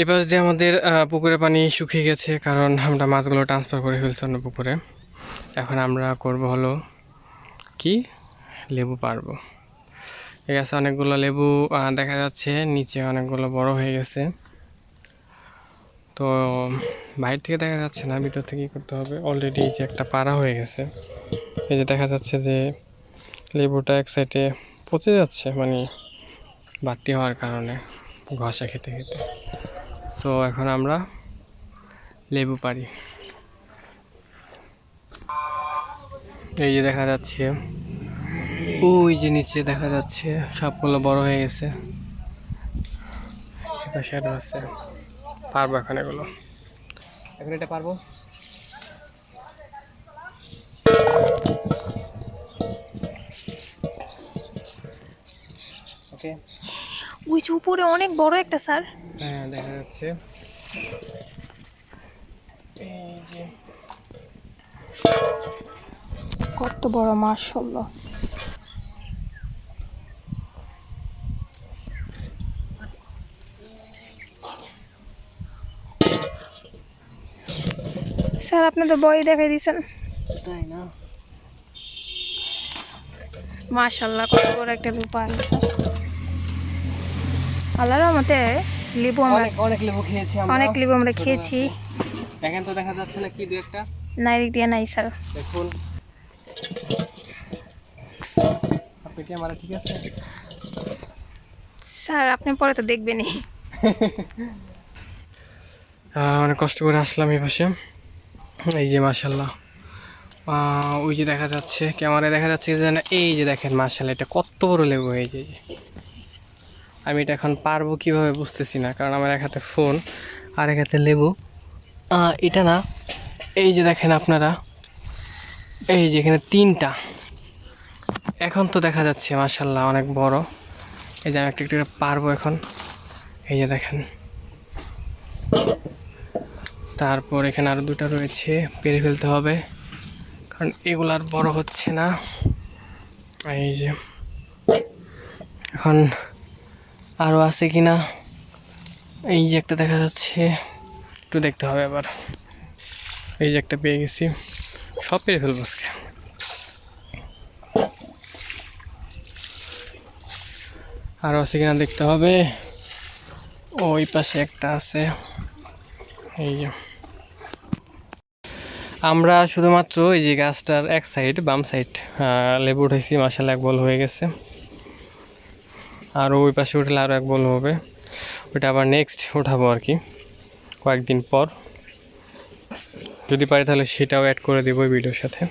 এই পাশ দিয়ে আমাদের পুকুরে পানি শুকিয়ে গেছে, কারণ আমরা মাছগুলো ট্রান্সফার করে ফেলছি অন্য পুকুরে। এখন আমরা করব হলো কি? লেবু পারব এই গাছে অনেকগুলো লেবু দেখা যাচ্ছে নিচে অনেকগুলো বড় হয়ে গেছে। তো, বাইরে থেকে দেখা যাচ্ছে না, ভিতর থেকে করতে হবে? অলরেডি যে একটা পাড়া হয়ে গেছে। এই যে দেখা যাচ্ছে যে লেবুটা এক সাইডে পচে যাচ্ছে মানে বাতি হওয়ার কারণে ঘষা খেতে খেতে। সো এখন আমরা লেবু পারি এই যে দেখা যাচ্ছে ওই যে নিচে দেখা যাচ্ছে সবগুলো বড় হয়ে গেছে। আছে। পারব এখন এগুলো। এখন এটা পারব। ওকে ওই যে উপরে অনেক বড় একটা স্যার। হ্যাঁ দেখা যাচ্ছে। এই যে। কত বড় মাশাল্লাহ স্যার আপনি তো বই দেখাই দিয়েছেন? তাই না? মাশাল্লাহ কত বড় একটা লুপা আল্লাহর রহমতে লিবু আমরা অনেক লেবু খেয়েছি আমরা। অনেক লিবু আমরা খেয়েছি। দেখেন তো দেখা যাচ্ছে না কি দু একটা। নাইরিক দিয়ে নাই স্যার। দেখুন। আপনি কি আমার ঠিক আছে? স্যার আপনি পরে তো দেখবেনই। অনেক কষ্ট করে আসলাম এই পাশে। এই যে মাশাল্লাহ ওই যে দেখা যাচ্ছে ক্যামেরায় দেখা যাচ্ছে যে এই যে দেখেন মাশাল্লাহ এটা কত বড় লেবু এই যে এই যে। আমি এটা এখন পারব কীভাবে বুঝতেছি না, কারণ আমার এক হাতে ফোন আর এক হাতে লেবু। এটা না, এই যে দেখেন আপনারা, এই যে এখানে তিনটা। এখন তো দেখা যাচ্ছে মাশাল্লাহ অনেক বড়। এই যে আমি একটু একটা পারব এখন। এই যে দেখেন। তারপর এখানে আরও দুটো রয়েছে, পেরে ফেলতে হবে। কারণ এগুলো আর বড় হচ্ছে না। এই যে, এখন আরও আছে কি না এই যে একটা দেখা যাচ্ছে। একটু দেখতে হবে আবার। এই যে একটা পেয়ে গেছি। সব পেরে ফেলব আজকে। আরও আছে কিনা দেখতে হবে। ওই পাশে একটা আছে। এই যে। আমরা শুধুমাত্র এই যে গাছটার এক সাইড বাম সাইড লেবু উঠেছি মাসাল এক বল হয়ে গেছে। আর ওই পাশে উঠলে আরও এক বল হবে। ওইটা আবার নেক্সট উঠাবো আর কি। কয়েকদিন পর। যদি পারি তাহলে সেটাও অ্যাড করে দেবো ভিডিওর সাথে।